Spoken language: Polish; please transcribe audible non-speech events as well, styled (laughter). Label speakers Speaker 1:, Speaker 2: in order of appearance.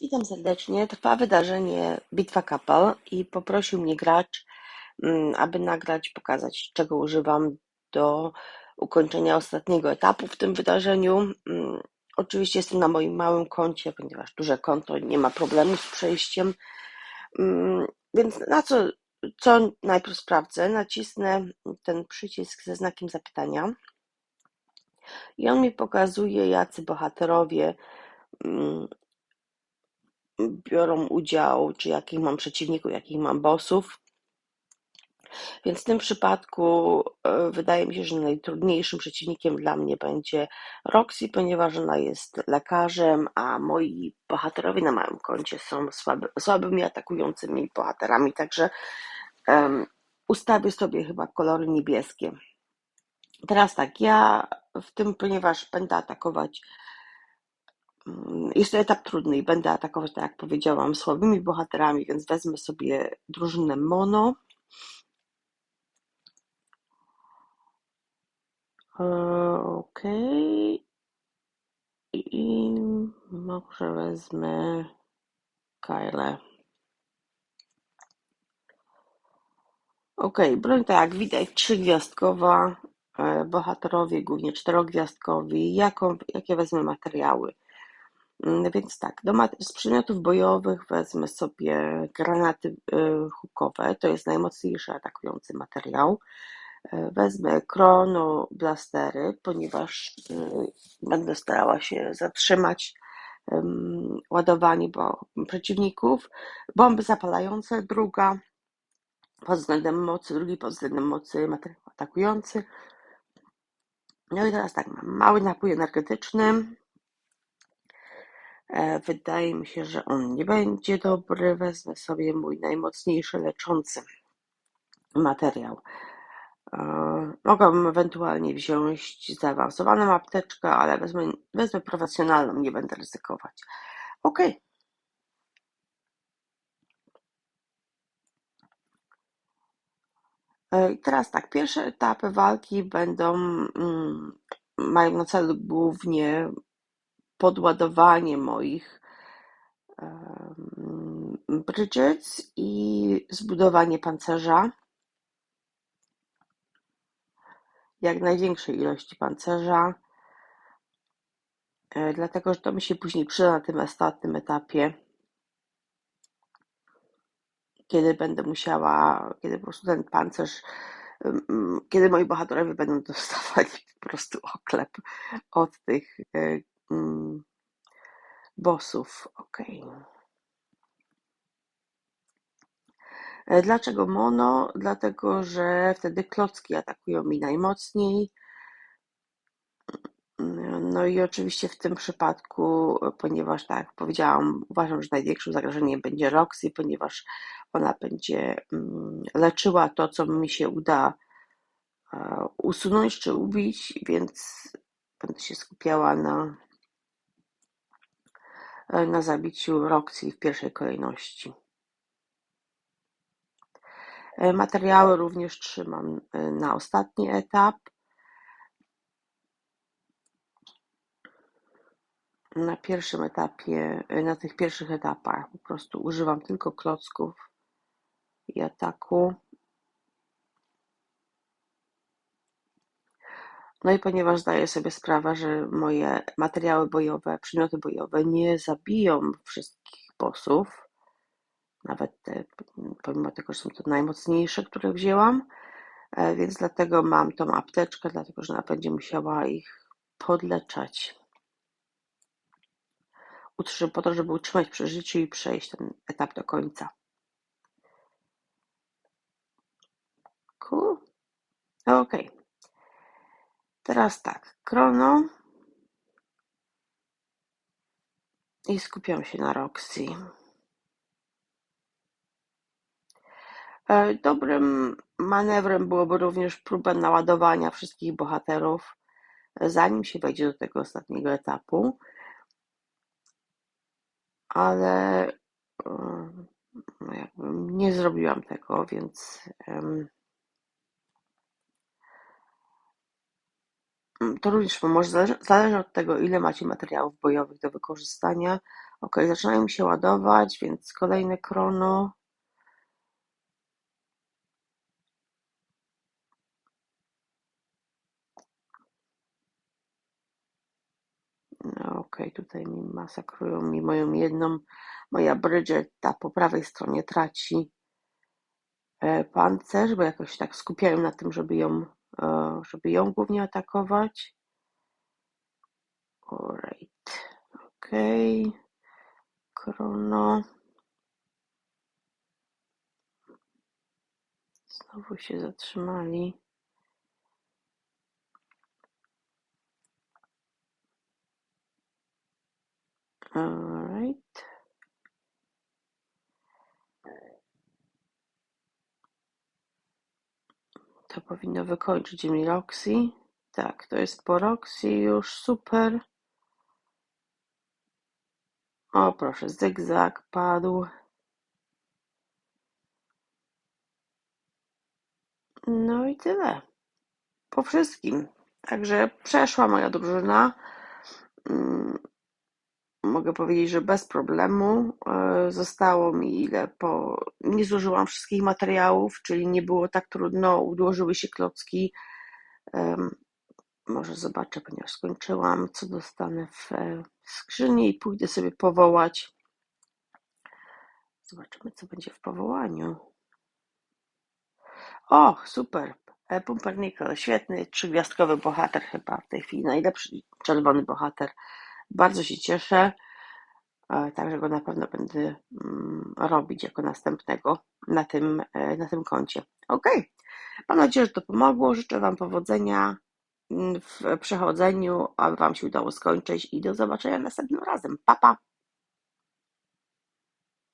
Speaker 1: Witam serdecznie. Trwa wydarzenie Bitwa Kapel i poprosił mnie gracz, mm, aby nagrać, pokazać czego używam do ukończenia ostatniego etapu w tym wydarzeniu. Mm, oczywiście jestem na moim małym koncie, ponieważ duże konto nie ma problemu z przejściem. Mm, więc na co, co najpierw sprawdzę? Nacisnę ten przycisk ze znakiem zapytania i on mi pokazuje, jacy bohaterowie biorą udział, czy jakich mam przeciwników, jakich mam bossów. Więc w tym przypadku e, wydaje mi się, że najtrudniejszym przeciwnikiem dla mnie będzie Roxy, ponieważ ona jest lekarzem, a moi bohaterowie na małym koncie są słaby, słabymi atakującymi bohaterami, także um, ustawię sobie chyba kolory niebieskie. Teraz tak, ja w tym, ponieważ będę atakować jest to etap trudny i będę atakować, tak jak powiedziałam, słabymi bohaterami, więc wezmę sobie drużynę mono. E, ok. I może wezmę Kyle. Ok, broń tak jak widać trzygwiazdkowa, e, bohaterowie głównie czterogwiazdkowi. Jaką, jakie wezmę materiały? Mm, więc tak, do z przedmiotów bojowych wezmę sobie granaty y, hukowe, to jest najmocniejszy atakujący materiał. E, wezmę krono blastery, ponieważ y, będę starała się zatrzymać ładowanie bo przeciwników. Bomby zapalające, druga pod względem mocy, drugi pod względem mocy materiał atakujący. No i teraz tak, mam mały napój energetyczny, wydaje mi się, że on nie będzie dobry. Wezmę sobie mój najmocniejszy leczący materiał. E, mogłabym ewentualnie wziąć zaawansowaną apteczkę, ale wezmę, wezmę profesjonalną, nie będę ryzykować. Ok. E, I teraz tak, pierwsze etapy walki będą, mm, mają na celu głównie podładowanie moich Bridgets i zbudowanie pancerza. Jak największej ilości pancerza. E, dlatego, że to mi się później przyda na tym ostatnim etapie. Kiedy będę musiała, kiedy po prostu ten pancerz, kiedy moi bohaterowie będą (laughs) dostawali po prostu oklep od tych e, Mm. Ok. E, dlaczego mono? Dlatego, że wtedy klocki atakują mi najmocniej. No i oczywiście w tym przypadku, ponieważ tak jak powiedziałam, uważam, że największym zagrożeniem będzie Roxy, ponieważ ona będzie mm, leczyła to, co mi się uda e, usunąć czy ubić, więc będę się skupiała na E, na zabiciu Roxy w pierwszej kolejności. E, materiały również trzymam e, na ostatni etap. Na pierwszym etapie, na tych pierwszych etapach po prostu używam tylko klocków i ataku. No i ponieważ zdaję sobie sprawę, że moje materiały bojowe, przedmioty bojowe nie zabiją wszystkich bossów, nawet te, pomimo tego, że są to najmocniejsze, które wzięłam, e, więc dlatego mam tą apteczkę, dlatego że ona będzie musiała ich podleczać. Po to, żeby utrzymać przy życiu i przejść ten etap do końca. Cool. Okej. Okay. Teraz tak, Krono i skupiam się na Roxy. E, dobrym manewrem byłoby również próba naładowania wszystkich bohaterów, zanim się wejdzie do tego ostatniego etapu. Ale e, no nie zrobiłam tego, więc To również pomoże, zależy od tego, ile macie materiałów bojowych do wykorzystania Ok, zaczynają mi się ładować, więc kolejne krono. No okej, tutaj mi masakrują mi moją jedną, moja Bridget, ta po prawej stronie traci e, pancerz, bo jakoś tak skupiają na tym, żeby ją, żeby ją głównie atakować. Alright, okej, krono. Znowu się zatrzymali. Alright. To powinno wykończyć mi Roxy. Tak, to jest po Roxy już, super. O proszę, zygzak padł. No i tyle. Po wszystkim. Także przeszła moja drużyna. Mogę powiedzieć, że bez problemu. E, Zostało mi ile po. Nie zużyłam wszystkich materiałów, czyli nie było tak trudno. Ułożyły się klocki. Może zobaczę, ponieważ skończyłam, co dostanę w e, skrzyni i pójdę sobie powołać. Zobaczymy, co będzie w powołaniu. O, super. E, Pumpernickel, świetny, trzygwiazdkowy bohater chyba w tej chwili. Najlepszy czerwony bohater. Bardzo się cieszę. E, Także go na pewno będę mm, robić jako następnego na tym, e, na tym koncie. Ok. Mam nadzieję, że to pomogło. Życzę Wam powodzenia mm, w przechodzeniu, aby Wam się udało skończyć i do zobaczenia następnym razem. Pa, pa!